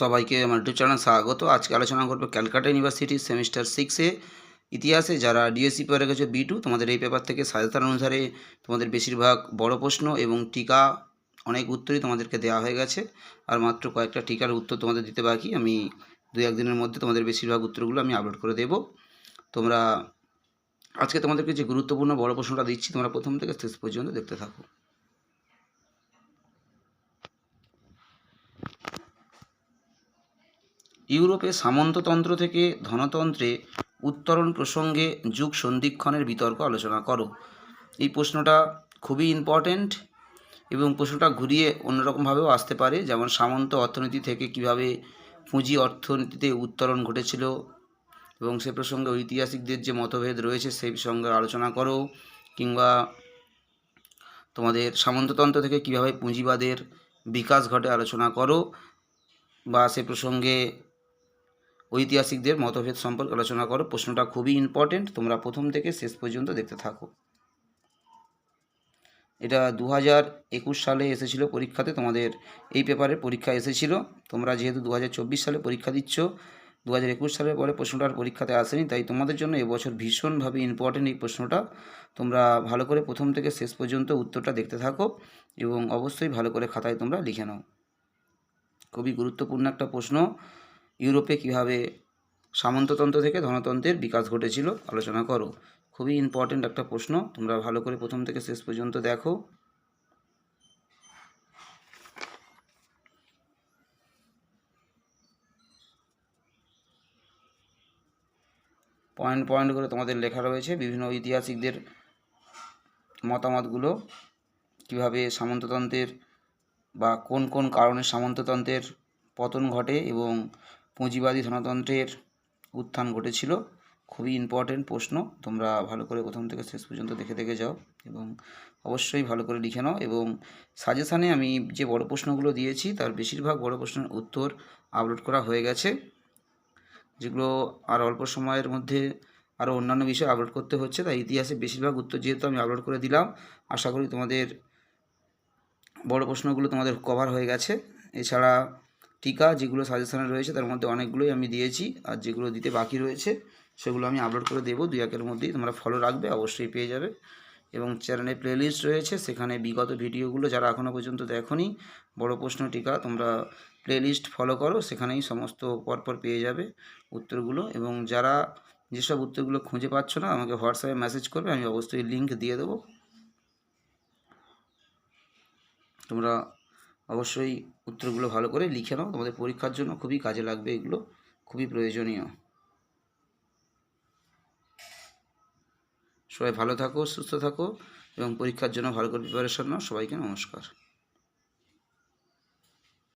সবাইকে আমার YouTube channel স্বাগত। আজকে আলোচনা করব ক্যালকাটা ইউনিভার্সিটির সেমিস্টার সিক্সে ইতিহাসে যারা ডিএসসি পেপারে গেছে বি টু তোমাদের এই পেপার থেকে সাজেশন অনুসারে তোমাদের বেশিরভাগ বড় প্রশ্ন এবং টিকা অনেক উত্তরই তোমাদেরকে দেওয়া হয়ে গেছে। আর মাত্র কয়েকটা টিকার উত্তর তোমাদের দিতে বাকি। আমি দু একদিনের মধ্যে তোমাদের বেশিরভাগ উত্তরগুলো আমি আপলোড করে দেব। তোমরা আজকে তোমাদেরকে যে গুরুত্বপূর্ণ বড় প্রশ্নটা দিচ্ছি, তোমরা প্রথম থেকে শেষ পর্যন্ত দেখতে থাকো। ইউরোপে সামন্ততন্ত্র থেকে ধনতন্ত্রে উত্তরণ প্রসঙ্গে যুগ সন্ধিক্ষণের বিতর্ক আলোচনা করো। এই প্রশ্নটা খুবই ইম্পর্ট্যান্ট এবং প্রশ্নটা ঘুরিয়ে অন্যরকমভাবেও আসতে পারে, যেমন সামন্ত অর্থনীতি থেকে কীভাবে পুঁজি অর্থনীতিতে উত্তরণ ঘটেছিল এবং সে প্রসঙ্গে ঐতিহাসিকদের যে মতভেদ রয়েছে সেই সঙ্গে আলোচনা করো, কিংবা তোমাদের সামন্ততন্ত্র থেকে কীভাবে পুঁজিবাদের বিকাশ ঘটে আলোচনা করো, বা সে প্রসঙ্গে ঐতিহাসিকদের মতভেদ সম্পর্কে আলোচনা করো। প্রশ্নটা খুবই ইম্পর্টেন্ট তোমরা প্রথম থেকে শেষ পর্যন্ত দেখতে থাকো। এটা দু হাজার একুশ সালে এসেছিল পরীক্ষাতে। তোমাদের এই পেপারে পরীক্ষা এসেছিল। তোমরা যেহেতু দু হাজার চব্বিশ সালে পরীক্ষা দিচ্ছ দু হাজার একুশ সালের পরে প্রশ্নটা আর পরীক্ষাতে আসেনি, তাই তোমাদের জন্য এবছর ভীষণভাবে ইম্পর্টেন্ট এই প্রশ্নটা। তোমরা ভালো করে প্রথম থেকে শেষ পর্যন্ত উত্তরটা দেখতে থাকো এবং অবশ্যই ভালো করে খাতায় তোমরা লিখে নাও। খুবই গুরুত্বপূর্ণ একটা প্রশ্ন। ইউরোপে কীভাবে সামন্ততন্ত্র থেকে ধনতন্ত্রের বিকাশ ঘটেছিল, আলোচনা করো। খুবই ইম্পর্টেন্ট একটা প্রশ্ন। তোমরা ভালো করে প্রথম থেকে শেষ পর্যন্ত দেখো। পয়েন্ট পয়েন্ট করে তোমাদের লেখা রয়েছে বিভিন্ন ঐতিহাসিকদের মতামতগুলো। কীভাবে সামন্ততন্ত্রের বা কোন কোন কারণে সামন্ততন্ত্রের পতন ঘটে এবং পুঁজিবাদী ধনতন্ত্রের উত্থান ঘটেছিল। খুবই ইম্পর্টেন্ট প্রশ্ন। তোমরা ভালো করে প্রথম থেকে শেষ পর্যন্ত দেখে দেখে যাও এবং অবশ্যই ভালো করে লিখে নাও এবং সাজেশানে আমি যে বড় প্রশ্নগুলো দিয়েছি, তার বেশিরভাগ বড় প্রশ্নের উত্তর আপলোড করা হয়ে গেছে, যেগুলো আর অল্প সময়ের মধ্যে আরও অন্যান্য বিষয় আপলোড করতে হচ্ছে। তাই ইতিহাসে বেশিরভাগ উত্তর যেহেতু আমি আপলোড করে দিলাম, আশা করি তোমাদের বড় প্রশ্নগুলো তোমাদের কভার হয়ে গেছে। এছাড়া টিকা যেগুলো সাজেশনে রয়েছে তার মধ্যে অনেকগুলোই আমি দিয়েছি আর যেগুলো দিতে বাকি রয়েছে সেগুলো আমি আপলোড করে দেবো। দুই একের মধ্যেই তোমরা ফলো রাখবে, অবশ্যই পেয়ে যাবে। এবং চ্যানেলে প্লেলিস্ট রয়েছে, সেখানে বিগত ভিডিওগুলো যারা এখনও পর্যন্ত দেখোনি, বড় প্রশ্ন টিকা, তোমরা প্লেলিস্ট ফলো করো, সেখানেই সমস্ত পরপর পেয়ে যাবে উত্তরগুলো। এবং যারা যেসব উত্তরগুলো খুঁজে পাচ্ছ না, আমাকে হোয়াটসঅ্যাপে মেসেজ করবে, আমি অবশ্যই লিঙ্ক দিয়ে দেবো। তোমরা অবশ্যই উত্তরগুলো ভালো করে লিখে নাও। তোমাদের পরীক্ষার জন্য খুবই কাজে লাগবে এগুলো, খুবই প্রয়োজনীয়। সবাই ভালো থাকো, সুস্থ থাকো এবং পরীক্ষার জন্য ভালো করে প্রিপারেশন নাও। সবাইকে নমস্কার।